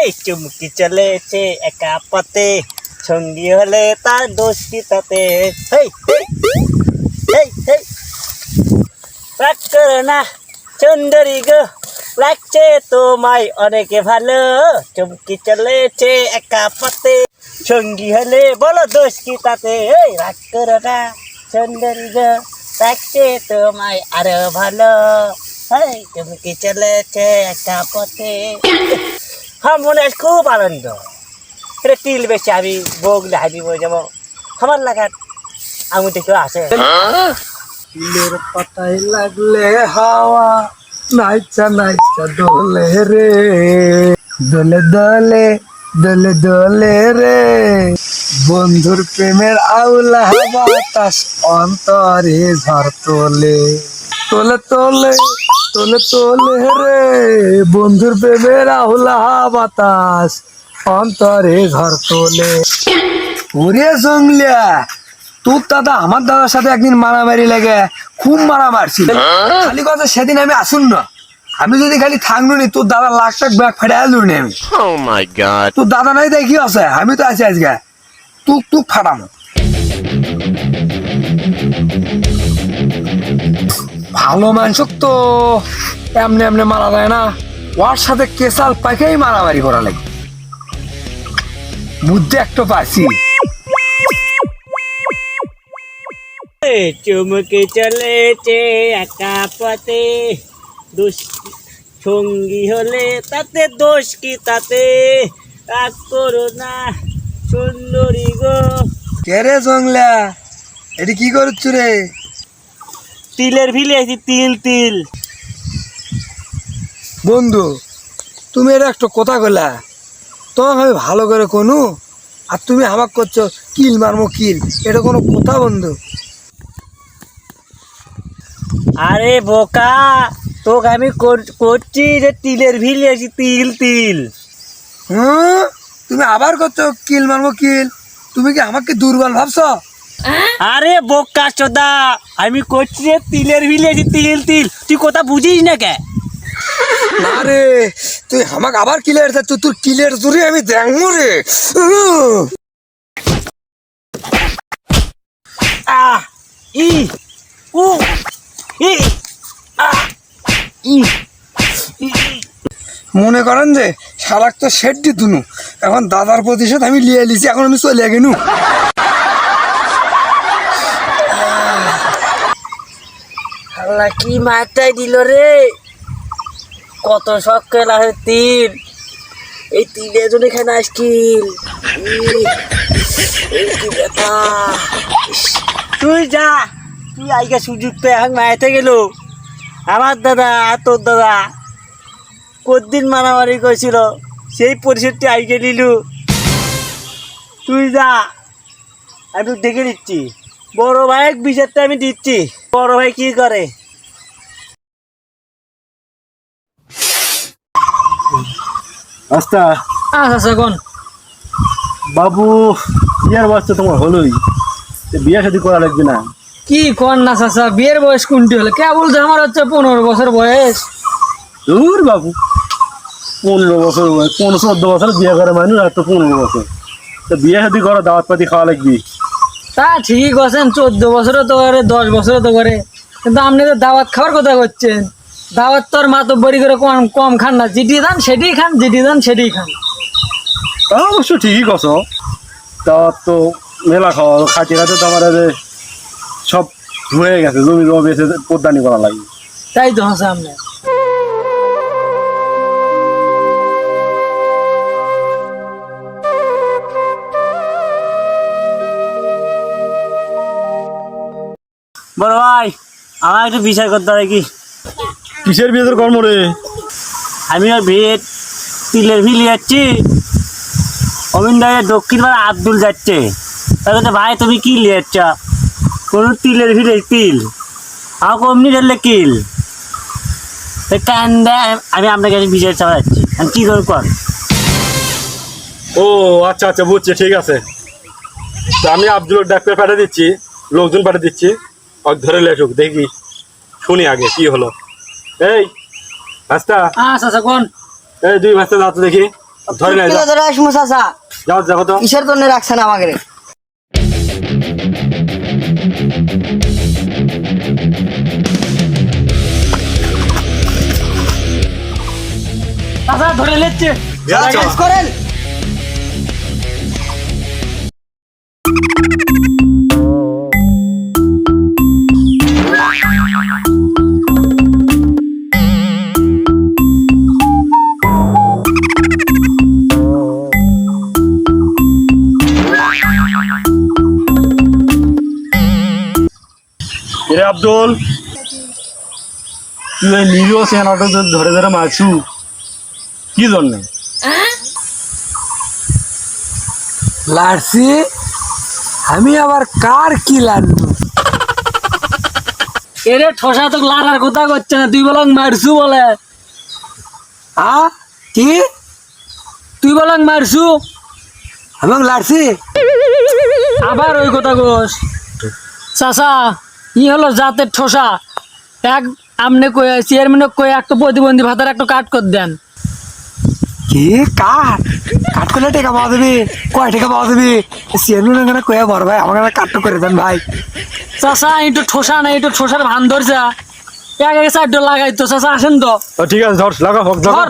এই চুমকি চলেছে একা পথে। সঙ্গী হলে তার দোষ কি তাতে? রাগ না, সুন্দরী গো, লাগছে তোমায় অনেকে ভালো। চুমকি চলেছে একা পথে। সঙ্গী হলে বলো দোষ কি তাতে? এই রাগ করো না, সুন্দরী গো, লাগছে তোমায় আরও ভালো। এই চুমকি চলেছে একা পথে। হ্যাঁ মনে হয় খুব আনন্দ। এটা তিল বেশি আমি বগ হাবি বই যাব আমার লাগার আমি দেখে আসে ফুলের পাতায় লাগলে হাওয়া, নাইচা নাইচা দোলে রে। দোলে দোলে দোলে দোলে রে। বন্ধুর প্রেমের আউলা বাতাস অন্তরে ঝড় তোলে তোলে তোলে। তোলে তোলে রে বন্ধুর প্রেমের আউলা বাতাস। অন্তরে ঝড় তোলে। ওরে জংলিয়া তোর দাদা আমার দাদার সাথে একদিন মারামারি লাগে খুব মারা মারছিল খালি কথা সেদিন আমি আসুন না। আমি যদি খালি থাকল নি তোর দাদা লাখ লাখ ব্যাগ ফেটে আলু নি আমি। Oh. তোর দাদা নাই দেখি আছে? আমি তো আছি আজকে। তুক তুক ফাটামো। ভালো মানুষ তো এমনি এমনি মারা যায় না। ওর সাথে কেসাল পাইকেই মারামারি করা লাগে। বুদ্ধি একটা পাচ্ছি চুমকে চলেছে একা পথে। দোষ সঙ্গী হলে তাতে দোষ কি তাতে? রাগ করো না সুন্দরী গো। কে রে জংলা? এটি কি করছ রে? তিলের ভিলে আছি তিল তিল। বন্ধু তুমি এটা একটা কথা কইলা। তোমাকে আমি ভালো করে কোনো আর তুমি আমাকে করছ কিল মারমো কিল। এটা কোনো কথা বন্ধু? আরে বোকা তোকে আমি কর- করছি যে তিলের ভিলে আছি তিল তিল। হুম তুমি আবার করছ কিল মারমো কিল? তুমি কি আমাকে দুর্বল ভাবছ? আরে বোকা চোদা আমি করছি তিলের ভিলে তিল তিল। তুই কথা বুঝিস না কে? আরে তুই আমাকে আবার কিলের তুই তোর কিলের জোরে আমি দেখব রে। আহ ই উ ই আহ ই মনে করেন যে শালাক তো সেট দিতুনু এখন দাদার প্রতিশোধ আমি লিয়ে লিছি এখন আমি চলে গেনু। আল্লাহ কি মারটাই দিল রে? কত শখ খেলা হয় তিন। এই তিনের জন্য এখানে আসকিল তুই যা। তুই আইগা সুযোগ পেয়ে এখন মায়েতে গেল। আমার দাদা তোর দাদা। কদিন মারামারি করেছিল, সেই পরিষদটি আইগে নিলু। তুই যা, আমি দেখে নিচ্ছি। বড় ভাই বিচারটা আমি দিচ্ছি। বড় ভাই কি করে? আচ্ছা। আচ্ছা আচ্ছা বাবু বিয়ার বয়স তো তোমার হলোই। তো বিয়ে শাদি করা লাগবে না। কি কোন না চাচা বিয়ের বয়স কোনটি হলো? কে বলছে আমার হচ্ছে পনেরো বছর বয়স? দূর বাবু। পনেরো বছর বয়স পনেরো চোদ্দ বছর বিয়ে করে মানুষ আর তো পনেরো বছর। তো বিয়ে শাদি করা দাওয়াত পাতি খাওয়া লাগবে। তা ঠিকই করছেন চোদ্দ বছরও তো করে দশ বছরও তো করে। কিন্তু আপনি তো দাওয়াত খাওয়ার কথা করছেন দাওয়াত তো আর মাতব্বরি করে কম কম খান না। যেটি দান সেটি খান যেটি দান সেটি খান। তা অবশ্য ঠিকই কছ। দাওয়াত তো মেলা খাওয়া খাটি খাতে তো আমার যে সব হয়ে গেছে জমি জমা বেঁচে পোদ্দানি করা লাগে। তাই তো হাসা আপনি বড় ভাই আমার একটু বিচার করতে হবে কি? কিসের বিয়ে তোর কর্ম রে? আমি আর বিয়ে তিলের ভিলি যাচ্ছি। অমিন দায়ের দক্ষিণ পাড়া আব্দুল যাচ্ছে। তাহলে ভাই তুমি কি নিয়ে যাচ্ছ? কোনো তিলের ভিলে তিল। আমাকে অমনি ধরলে কিল? তো কান দেয় আমি আপনার কাছে বিচার চাওয়া যাচ্ছি আমি কী করে কর? ও আচ্ছা আচ্ছা বুঝছি ঠিক আছে। তো আমি আব্দুল ডাক্তার পাঠিয়ে দিচ্ছি লোকজন পাঠিয়ে দিচ্ছি। ওকে ধরে লেসুক দেখি শুনি আগে কি হলো? এই ভাস্তা। আচ্ছা আচ্ছা কোন? এই দুই ভাস্তা দাও তো দেখি। ধরে নাই ধরে আসমু চাচা। যাও দেখো তো কিসের জন্য রাখছেন আমাকে চাচা ধরে লেচ্ছে করেন। এরে আব্দুল। তুই এই নিরীহ সেনাটা ধরে ধরে মারছু কি জন্য? লাড়ছি আমি আবার কার কি লাড়বো এরে ঠসা তো লারার কথা করছে না তুই বলং মারছু বলে। আ কি? তুই বলং মারছু? আমি লাড়ছি আবার ওই কথা কোস। চাচা ই হলো জাতের ঠোসা। এক আমনে কই চেয়ারম্যান কই একটা প্রতিবন্ধী ভাতার একটা কাট কর দেন। কি? কাঠ? কাঠ করলে টাকা পাওয়া যাবে। কয় টাকা পাওয়া যাবে? সিএনু না কয়ে বড় ভাই আমাকে কাঠটা করে দেন ভাই। চাচা একটু ঠোসা না একটু ঠোসার ভান ধরছে। এক এক সাইড লাগাই তো চাচা আসেন তো। ঠিক আছে ধর লাগা হোক ধর।